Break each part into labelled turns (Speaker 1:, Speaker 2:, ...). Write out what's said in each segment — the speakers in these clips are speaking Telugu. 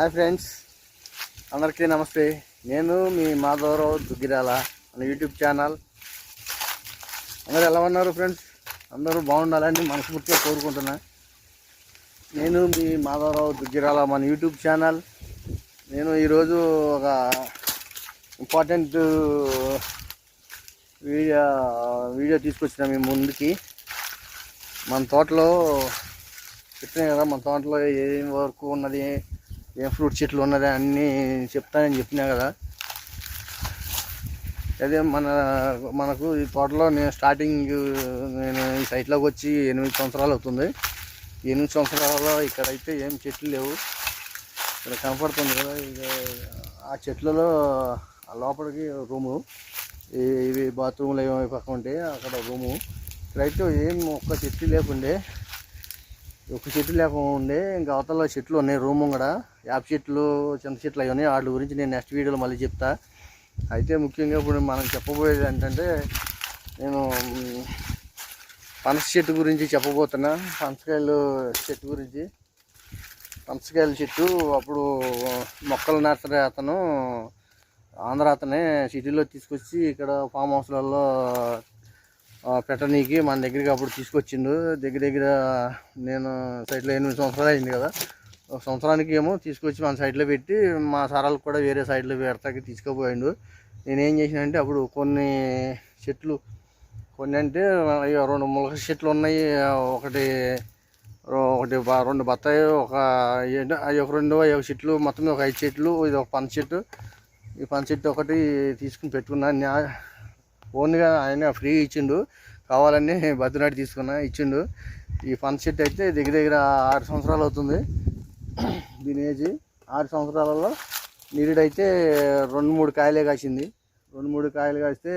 Speaker 1: Hi friends. అందరికీ నమస్తే. నేను మీ మాధవరావు దుగ్గిరాల మన యూట్యూబ్ ఛానల్. అందరు ఎలా ఉన్నారు ఫ్రెండ్స్? అందరూ బాగుండాలని మనస్ఫూర్తిగా కోరుకుంటున్నా. నేను మీ మాధవరావు దుగ్గిరాల మన యూట్యూబ్ ఛానల్. నేను ఈరోజు ఒక ఇంపార్టెంట్ వీడియో వీడియో తీసుకొచ్చిన మీ ముందుకి. మన తోటలో చెప్పిన కదా మన తోటలో ఏం వరకు ఉన్నది ఏం ఫ్రూట్ చెట్లు ఉన్నది అన్నీ చెప్తానని చెప్పినా కదా. అదే మన మనకు ఈ తోటలో నేను స్టార్టింగ్ నేను ఈ సైట్లోకి వచ్చి ఎనిమిది సంవత్సరాలు అవుతుంది. ఎనిమిది సంవత్సరాలలో ఇక్కడైతే ఏం చెట్లు లేవు. ఇక్కడ కనపడుతుంది కదా ఆ చెట్లలో ఆ లోపలికి రూము. ఇవి బాత్రూమ్లు ఏమో పక్క అక్కడ రూము. ఇక్కడైతే ఏం ఒక్క చెట్టు లేకుండే. ఒక చెట్టు లేకుండా ఉండే ఇంకా అవతల చెట్లు ఉన్నాయి రూమ్ కూడా యాప్ చెట్లు చింత చెట్లు అవి ఉన్నాయి. వాటి గురించి నేను నెక్స్ట్ వీడియోలో మళ్ళీ చెప్తా. అయితే ముఖ్యంగా ఇప్పుడు మనం చెప్పబోయేది ఏంటంటే నేను పనస చెట్టు గురించి చెప్పబోతున్నా. పనసకాయలు చెట్టు గురించి. పనసకాయల చెట్టు అప్పుడు మొక్కలు నాటే అతను ఆంధ్ర అతనే సిటీలో తీసుకొచ్చి ఇక్కడ ఫామ్ హౌస్లలో పెట్టనీకి మన దగ్గరికి అప్పుడు తీసుకొచ్చిండు. దగ్గర దగ్గర నేను సైట్లో ఎనిమిది సంవత్సరాలు అయింది కదా. ఒక సంవత్సరానికి ఏమో తీసుకొచ్చి మన సైట్లో పెట్టి మా సారాలకు కూడా వేరే సైట్లో పెడతాకి తీసుకుపోయిండు. నేనేం చేసినంటే అప్పుడు కొన్ని చెట్లు కొన్ని అంటే అయ్యో రెండు ములక చెట్లు ఉన్నాయి. ఒకటి ఒకటి రెండు బత్తాయి ఒక అవి ఒక రెండు ఒక చెట్లు మొత్తం ఒక ఐదు చెట్లు ఇది ఒక పంచ చెట్టు. ఈ పంచ చెట్టు ఒకటి తీసుకుని పెట్టుకున్నాను ఓన్గా ఆయన ఫ్రీ ఇచ్చిండు. కావాలని బద్దునాటి తీసుకున్నా ఇచ్చిండు. ఈ ఫన్ సెట్ అయితే దగ్గర దగ్గర ఆరు సంవత్సరాలు అవుతుంది. దీని ఏజ్ ఆరు సంవత్సరాలలో నిరుడైతే రెండు మూడు కాయలే కాసింది. రెండు మూడు కాయలు కాస్తే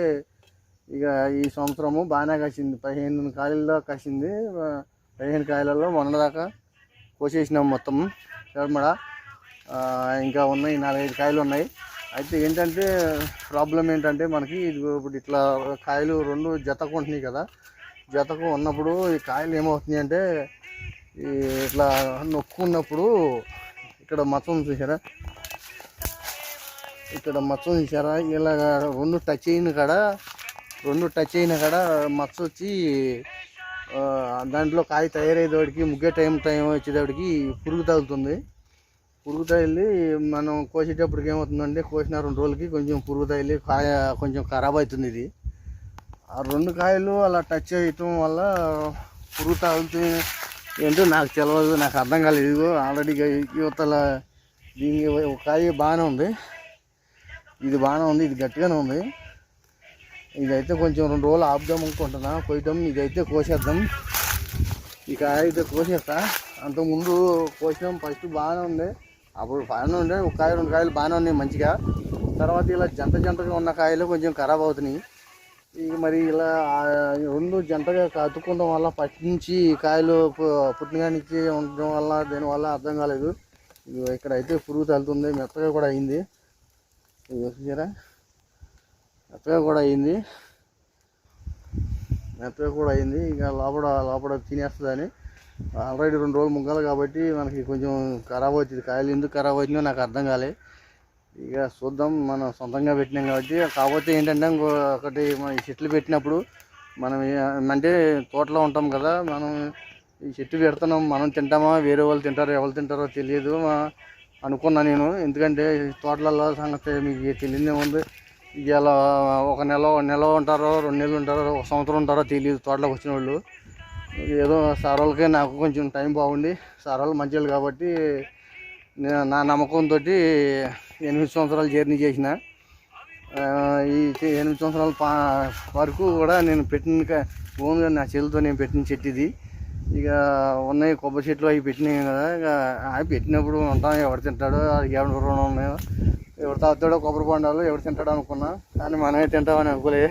Speaker 1: ఇక ఈ సంవత్సరము బాగానే కాసింది. పదిహేను కాయల్లో కాసింది. పదిహేను కాయలలో మొన్నదాకా కోసేసినాం మొత్తం. చెరమడ ఇంకా ఉన్నాయి నాలుగైదు కాయలు ఉన్నాయి. అయితే ఏంటంటే ప్రాబ్లం ఏంటంటే మనకి ఇది ఇప్పుడు ఇట్లా కాయలు రెండు జతకు ఉంటున్నాయి కదా. జతకు ఉన్నప్పుడు ఈ కాయలు ఏమవుతున్నాయి అంటే ఇట్లా నొక్కున్నప్పుడు ఇక్కడ మచ్చం చూసారా ఇక్కడ మచ్చం చూసారా ఇలా రెండు టచ్ అయిన కాడ రెండు టచ్ అయిన కాడ మచ్చ వచ్చి దాంట్లో కాయ తయారయ్యేవాడికి ముగ్గే టైం టైం వచ్చేటోడికి పురుగు తగులుతుంది. పురుగు తగిలి మనం కోసేటప్పటికి ఏమవుతుందంటే కోసిన రెండు రోజులకి కొంచెం పురుగు తగిలి కాయ కొంచెం ఖరాబ్ అవుతుంది ఇది. ఆ రెండు కాయలు అలా టచ్ చేయటం వల్ల పురుగు తగులుతుంది ఏంటో నాకు తెలియదు నాకు అర్థం కాలేదు. ఇదిగో ఆల్రెడీ యువతల దీని ఒక కాయ బాగానే ఉంది. ఇది బాగానే ఉంది ఇది గట్టిగానే ఉంది. ఇదైతే కొంచెం రెండు రోజులు ఆపుదాం అనుకుంటున్నా. కొయ్యటం ఇదైతే కోసేద్దాం. ఈ కాయ అయితే కోసేస్తా. అంతకుముందు కోసినాం ఫస్ట్ బాగానే ఉంది. అప్పుడు బాగానే ఉండే ఒక కాయ రెండు కాయలు బాగానే ఉన్నాయి మంచిగా. తర్వాత ఇలా జంట జంటగా ఉన్న కాయలు కొంచెం ఖరాబ్ అవుతున్నాయి. ఇక మరి ఇలా రెండు జంటగా కత్తుకోవడం వల్ల పట్టి నుంచి కాయలు పు- ఉండడం వల్ల దీనివల్ల అర్థం కాలేదు. ఇదిగో ఇక్కడ అయితే పురుగు తగులుతుంది మెత్తగా కూడా అయింది. చూసారా? మెత్తగా కూడా అయింది. మెత్తగా కూడా అయింది. ఇక లోపల లోపల తినేస్తుందని. ఆల్రెడీ రెండు రోజులు ముగ్గాలు కాబట్టి మనకి కొంచెం ఖరాబ్ అవుతుంది. కాయలు ఎందుకు ఖరాబ్ అవుతుందో నాకు అర్థం కాలే. ఇక చూద్దాం మనం సొంతంగా పెట్టినాం కాబట్టి. కాకపోతే ఏంటంటే ఇంకో ఒకటి మనం ఈ చెట్లు పెట్టినప్పుడు మనం అంటే తోటలో ఉంటాం కదా మనం ఈ చెట్టు పెడుతున్నాం. మనం తింటామా? వేరే వాళ్ళు తింటారో ఎవరు తింటారో తెలియదు. అనుకున్నా నేను. ఎందుకంటే తోటలలో సంగతి మీకు తెలియదే ఉంది. ఇలా ఒక నెల నెల ఉంటారో రెండు నెలలు ఉంటారో ఒక సంవత్సరం ఉంటారో తెలియదు తోటలోకి వచ్చిన వాళ్ళు. ఏదో సార్ వాళ్ళకే నాకు కొంచెం టైం బాగుండి. సార్ వాళ్ళు మంచి కాబట్టి నేను నా నమ్మకంతో ఎనిమిది సంవత్సరాలు జర్నీ చేసిన. ఈ ఎనిమిది సంవత్సరాల పా వరకు కూడా నేను పెట్టిన ఓన్గా నా చెల్లితో నేను పెట్టిన చెట్టు ఇది ఇక ఉన్నాయి కొబ్బరి చెట్లు అవి పెట్టినాయి కదా ఇక అవి పెట్టినప్పుడు ఉంటాం. ఎవరు తింటాడో అది ఎవరి రుణం ఉన్నాయో ఎవరు తాగుతాడో కొబ్బరి పండాలో ఎవరు తింటాడో అనుకున్నా. కానీ మనమే తింటామని అనుకోలే.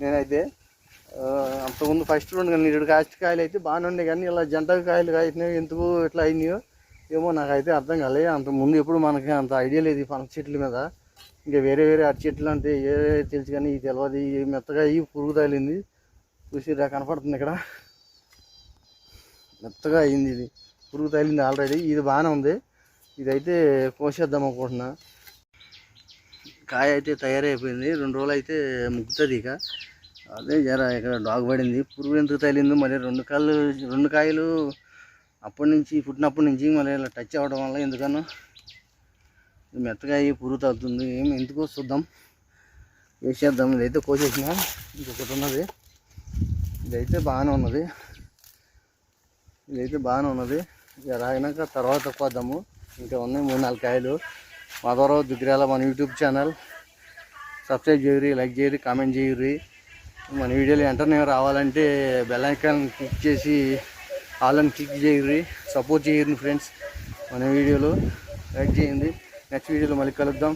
Speaker 1: నేనైతే అంతకుముందు ఫస్ట్ రెండు నీడు కాస్ట్ కాయలు అయితే బాగానే ఉన్నాయి కానీ ఇలా జంట కాయలు కాసినవి ఎందుకు ఇట్లా అయినాయో ఏమో నాకైతే అర్థం కాలేదు. అంత ముందు ఎప్పుడు మనకి అంత ఐడియా లేదు ఈ పనస చెట్ల మీద. ఇంకా వేరే వేరే అరటి చెట్లు అంటే ఏ తెలుసు కానీ ఇది తెలియదు ఈ మెత్తగా అయ్యి పురుగు తగిలింది. చూసి ఇలా కనపడుతుంది ఇక్కడ. మెత్తగా అయింది ఇది. పురుగు తగిలింది ఆల్రెడీ ఇది బాగానే ఉంది. ఇదైతే కోసేద్దాం అనుకుంటున్నా. కాయ అయితే తయారైపోయింది. రెండు రోజులు అయితే ముగ్గుతుంది ఇక. అదే జర ఇక్కడ డాగ్ పడింది. పురుగు ఎందుకు తగిలింది మరి రెండు కాళ్ళు రెండు కాయలు అప్పటి నుంచి పుట్టినప్పటి నుంచి మరి ఇలా టచ్ అవ్వడం వల్ల ఎందుకన్నా మెత్తగా అయ్యి పురుగు తగ్గుతుంది. ఏం ఎందుకో చూద్దాం. వేసేద్దాం ఇదైతే కోసేసిన. ఇంకొకటి ఉన్నది. ఇదైతే బాగానే ఉన్నది. ఇదైతే బాగానే ఉన్నది. ఇక రాగినాక తర్వాత కోద్దాము. ఇంకా ఉన్నాయి మూడు నాలుగు కాయలు. మాధవరావు దుగ్గిరాల మన యూట్యూబ్ ఛానల్. సబ్స్క్రైబ్ చేయరు లైక్ చేయరు కామెంట్ చేయరు మన వీడియోలు వెంటనే రావాలంటే బెల్ ఐకాన్ క్లిక్ చేసి వాళ్ళని క్లిక్ చేయరు సపోర్ట్ చేయరు ఫ్రెండ్స్ మన వీడియోలో లైక్ చేయండి. నెక్స్ట్ వీడియోలో మళ్ళీ కలుద్దాం.